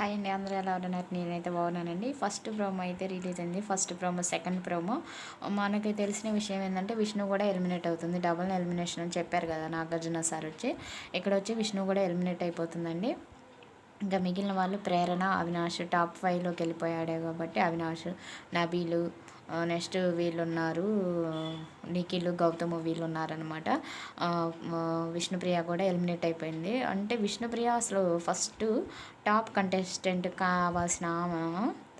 Hi అండి అందరూ ఎలా ఉన్నారు? నేనైతే బాగున్నానండి. ఫస్ట్ ప్రోమో అయితే రిలీజ్ అయింది. ఫస్ట్ ప్రోమో సెకండ్ ప్రోమో మనకి తెలిసిన విషయం ఏంటంటే విష్ణు కూడా ఎలిమినేట్ అవుతుంది. డబుల్ ఎలిమినేషన్ అని చెప్పారు కదా నాగార్జున సార్ వచ్చి. ఇక్కడ వచ్చి విష్ణు కూడా ఎలిమినేట్ అయిపోతుందండి. ఇంకా మిగిలిన వాళ్ళు ప్రేరణ అవినాష్ టాప్ ఫైవ్లోకి వెళ్ళిపోయాడే కాబట్టి అవినాష్ నబీలు నెక్స్ట్ వీళ్ళు ఉన్నారు నిఖిల్ గౌతమ్ వీళ్ళు ఉన్నారనమాట విష్ణుప్రియ కూడా ఎలిమినేట్ అయిపోయింది. అంటే విష్ణుప్రియ అసలు ఫస్ట్ టాప్ కంటెస్టెంట్ కావాల్సిన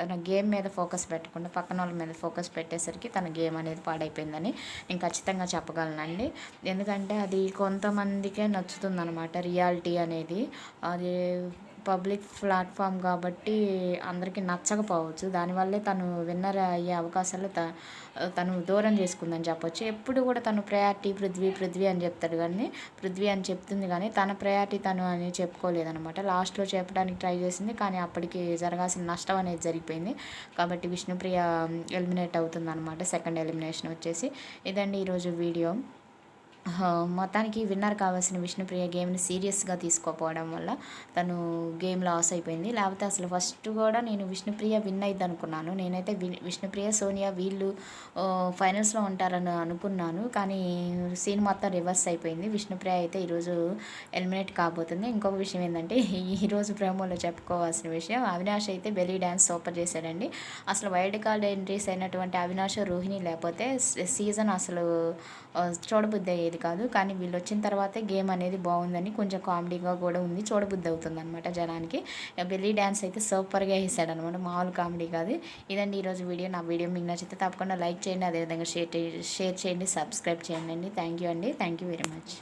తన గేమ్ మీద ఫోకస్ పెట్టకుండా పక్కన వాళ్ళ మీద ఫోకస్ పెట్టేసరికి తన గేమ్ అనేది పాడైపోయిందని నేను ఖచ్చితంగా చెప్పగలనండి. ఎందుకంటే అది కొంతమందికే నచ్చుతుందనమాట రియాలిటీ అనేది. అది పబ్లిక్ ప్లాట్ఫామ్ కాబట్టి అందరికీ నచ్చకపోవచ్చు. దానివల్లే తను విన్నర్ అయ్యే అవకాశాలు త తను దూరం చేసుకుందని చెప్పొచ్చు. ఎప్పుడు కూడా తను ప్రయారిటీ పృథ్వీ పృథ్వీ అని చెప్తాడు కానీ పృథ్వీ అని చెప్తుంది కానీ తన ప్రయారిటీ తను అని చెప్పుకోలేదనమాట లాస్ట్లో చెప్పడానికి ట్రై చేసింది కానీ అప్పటికి జరగాల్సిన నష్టం అనేది జరిగిపోయింది. కాబట్టి విష్ణుప్రియ ఎలిమినేట్ అవుతుంది అనమాట సెకండ్ ఎలిమినేషన్ వచ్చేసి. ఇదండి ఈరోజు వీడియో. మొత్తానికి విన్నర్ కావాల్సిన విష్ణుప్రియ గేమ్ని సీరియస్గా తీసుకోపోవడం వల్ల తను గేమ్ లాస్ అయిపోయింది. లేకపోతే అసలు ఫస్ట్ కూడా నేను విష్ణుప్రియ విన్ అయింది అనుకున్నాను నేనైతే విష్ణుప్రియ సోనియా వీళ్ళు ఫైనల్స్లో ఉంటారని అనుకున్నాను. కానీ సీన్ మొత్తం రివర్స్ అయిపోయింది. విష్ణుప్రియ అయితే ఈరోజు ఎలిమినేట్ కాబోతుంది. ఇంకొక విషయం ఏంటంటే ఈరోజు ప్రేమలో చెప్పుకోవాల్సిన విషయం అవినాష్ అయితే బెలీ డ్యాన్స్ సూపర్ చేశాడండి. అసలు వైల్డ్ కార్డ్ ఎంట్రీస్ అయినటువంటి అవినాష్ రోహిణి లేకపోతే సీజన్ అసలు చూడబుద్ధి అయ్యేది కాదు. కానీ వీళ్ళు వచ్చిన తర్వాతే గేమ్ అనేది బాగుందని కొంచెం కామెడీగా కూడా ఉంది. చూడబుద్ధి అవుతుంది అనమాట జనానికి బెల్లీ డ్యాన్స్ అయితే సూపర్గా వేసాడు అనమాట మామూలు కామెడీ కాదు. ఇదండి ఈరోజు వీడియో. నా వీడియో మీకు నచ్చితే తప్పకుండా లైక్ చేయండి. అదేవిధంగా షేర్ షేర్ చేయండి. సబ్స్క్రైబ్ చేయండి అండి. థ్యాంక్ యూ అండి. Thank you very much.